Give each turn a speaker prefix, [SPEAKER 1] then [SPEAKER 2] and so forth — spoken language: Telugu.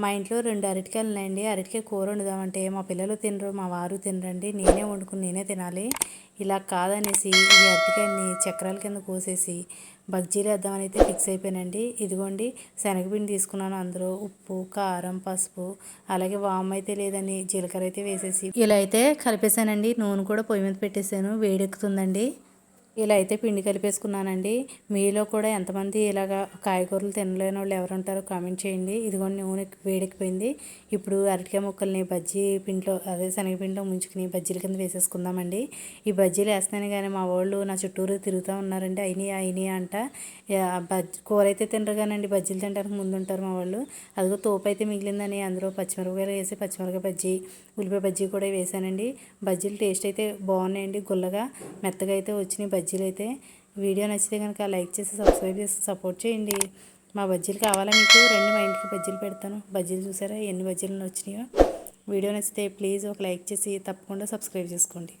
[SPEAKER 1] మా ఇంట్లో రెండు అరటికాయలు ఉన్నాయండి అరటికాయ కూర వండుదామంటే మా పిల్లలు తినరు మా వారు తినరండి. నేనే వండుకుని నేనే తినాలి. ఇలా కాదనేసి ఈ అరటికాయని చక్రాల కింద కోసేసి బజ్జీలు వేద్దామని అయితే ఫిక్స్ అయిపోయానండి. ఇదిగోండి శనగపిండి తీసుకున్నాను అందులో. ఉప్పు కారం పసుపు అలాగే వామ్ అయితే లేదని జీలకర్ర అయితే వేసేసి ఇలా అయితే కలిపేసానండి నూనె కూడా పొయ్యి మీద పెట్టేశాను. వేడెక్కుతుందండి. ఇలా అయితే పిండి కలిపేసుకున్నానండి. మీలో కూడా ఎంతమంది ఇలాగా కాయగూరలు తినలేని వాళ్ళు ఎవరు ఉంటారో కామెంట్ చేయండి. ఇదిగోండి నూనె వేడెక్కిపోయింది. ఇప్పుడు అరటికాయ ముక్కల్ని బజ్జీ పిండిలో అదే శనగపిండిలో ముంచుకుని బజ్జీల కింద వేసేసుకుందామండి. ఈ బజ్జీలు వేస్తాను కానీ మా వాళ్ళు నా చుట్టూరు తిరుగుతూ ఉన్నారండి. అయినాయి అయినాయి అంట. బజ్జీ కూర అయితే తినరు కానండి. బజ్జీలు తినడానికి ముందు ఉంటారు మా వాళ్ళు. అదిగో తోపు అయితే మిగిలిందని అందులో పచ్చిమిరపకాయలు వేసి పచ్చిమిరపకాయ బజ్జీ ఉల్లిపాయ బజ్జీ కూడా వేసానండి. బజ్జీలు టేస్ట్ అయితే బాగున్నాయండి. గుల్లగా మెత్తగా అయితే వచ్చినాయి బజ్జీలు అయితే వీడియో నచ్చితే కనుక లైక్ చేసి సబ్స్క్రైబ్ చేసి సపోర్ట్ చేయండి. మా బజ్జీలు కావాలా మీకు? రెండు మా ఇంటికి బజ్జీలు పెడతాను. బజ్జీలు చూసారా? ఎన్ని బజ్జీలు వచ్చినాయో వీడియో నచ్చితే ప్లీజ్ ఒక లైక్ చేసి తప్పకుండా సబ్స్క్రైబ్ చేసుకోండి.